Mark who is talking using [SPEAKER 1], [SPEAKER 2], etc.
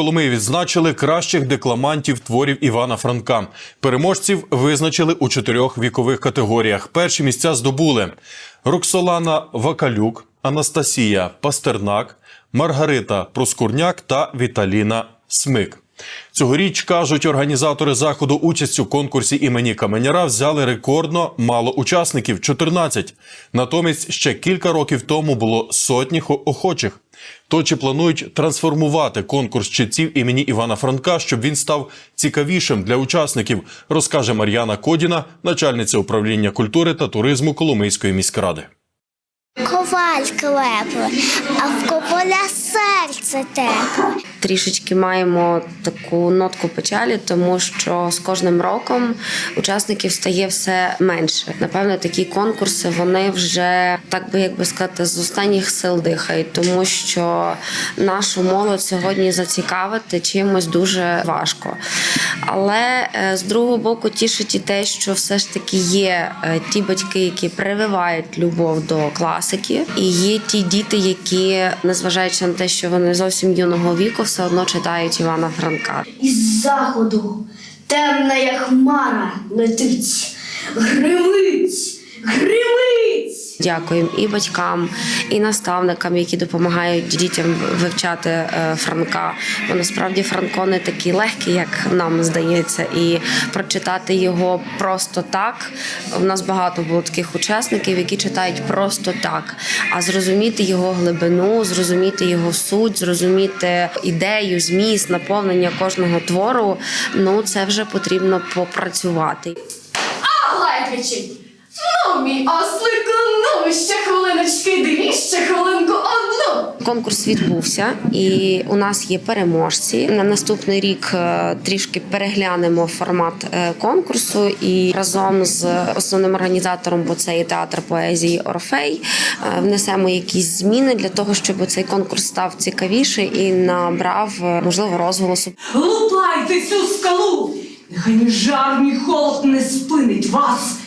[SPEAKER 1] Коломиї відзначили кращих декламантів творів Івана Франка. Переможців визначили у чотирьох вікових категоріях. Перші місця здобули Роксолана Вакалюк, Анастасія Пастернак, Маргарита Проскурняк та Віталіна Смик. Цьогоріч кажуть організатори заходу участь у конкурсі імені Каменяра взяли рекордно мало учасників 14. Натомість ще кілька років тому було сотні охочих. То чи планують трансформувати конкурс читців імені Івана Франка, щоб він став цікавішим для учасників, розкаже Мар'яна Кодіна, начальниця управління культури та туризму Коломийської міськради.
[SPEAKER 2] Коваль клепли, а в кополя серце тепле.
[SPEAKER 3] Трішечки маємо таку нотку печалі, тому що з кожним роком учасників стає все менше. Напевно, такі конкурси вони вже так би як би сказати з останніх сил дихають, тому що нашу молодь сьогодні зацікавити чимось дуже важко. Але е, з другого боку тішить і те, що все ж таки є е, ті батьки, які прививають любов до класики, і є ті діти, які, незважаючи на те, що вони зовсім юного віку, все одно читають Івана Франка.
[SPEAKER 4] Із заходу темна як хмара летить, гримить, гримить.
[SPEAKER 3] Дякуємо і батькам, і наставникам, які допомагають дітям вивчати е, Франка. Бо насправді Франко не такий легкий, як нам здається, і прочитати його просто так. У нас багато було таких учасників, які читають просто так. А зрозуміти його глибину, зрозуміти його суть, зрозуміти ідею, зміст, наповнення кожного твору. Ну це вже потрібно попрацювати.
[SPEAKER 5] Аглая кричить. Ну, мій ослику, ще хвилиночки, дві, ще хвилинку одну.
[SPEAKER 3] Конкурс відбувся, і у нас є переможці. На наступний рік е, трішки переглянемо формат е, конкурсу і разом з основним організатором, бо це є театр поезії Орфей, е, внесемо якісь зміни для того, щоб цей конкурс став цікавіший і набрав можливо розголосу.
[SPEAKER 6] Лупайте цю скалу! Нехай ні жар, ні холод не спинить вас.